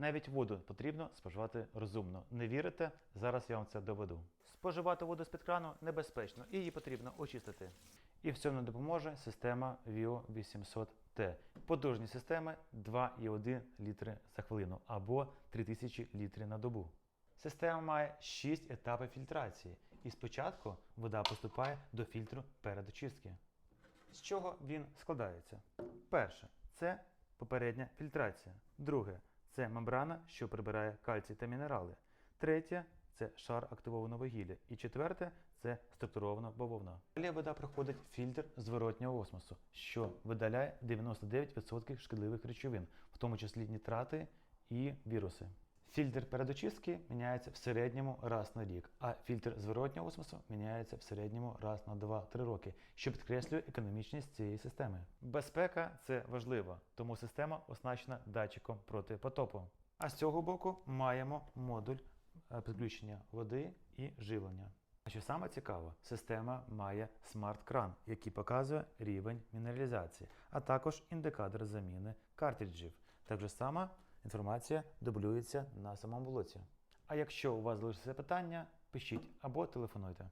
Навіть воду потрібно споживати розумно. Не вірите? Зараз я вам це доведу. Споживати воду з-під крану небезпечно і її потрібно очистити. І в цьому допоможе система VIO 800T. Потужні системи 2,1 літри за хвилину або 3000 літрів на добу. Система має 6 етапів фільтрації, і спочатку вода поступає до фільтру перед очистки. З чого він складається? Перше це попередня фільтрація. Друге це мембрана, що прибирає кальцій та мінерали. Третє це шар активованого вугілля. І четверте це структурована бавовна. Далі вода проходить фільтр зворотнього осмосу, що видаляє 99% шкідливих речовин, в тому числі нітрати і віруси. Фільтр передочистки міняється в середньому раз на рік, а фільтр зворотнього осмосу міняється в середньому раз на 2-3 роки, що підкреслює економічність цієї системи. Безпека це важливо, тому система оснащена датчиком проти потопу. А з цього боку маємо модуль е, підключення води і живлення. А що саме цікаво, система має смарт-кран, який показує рівень мінералізації, а також індикатор заміни картриджів. Так же само інформація дублюється на самому блоці. А якщо у вас залишиться питання, пишіть або телефонуйте.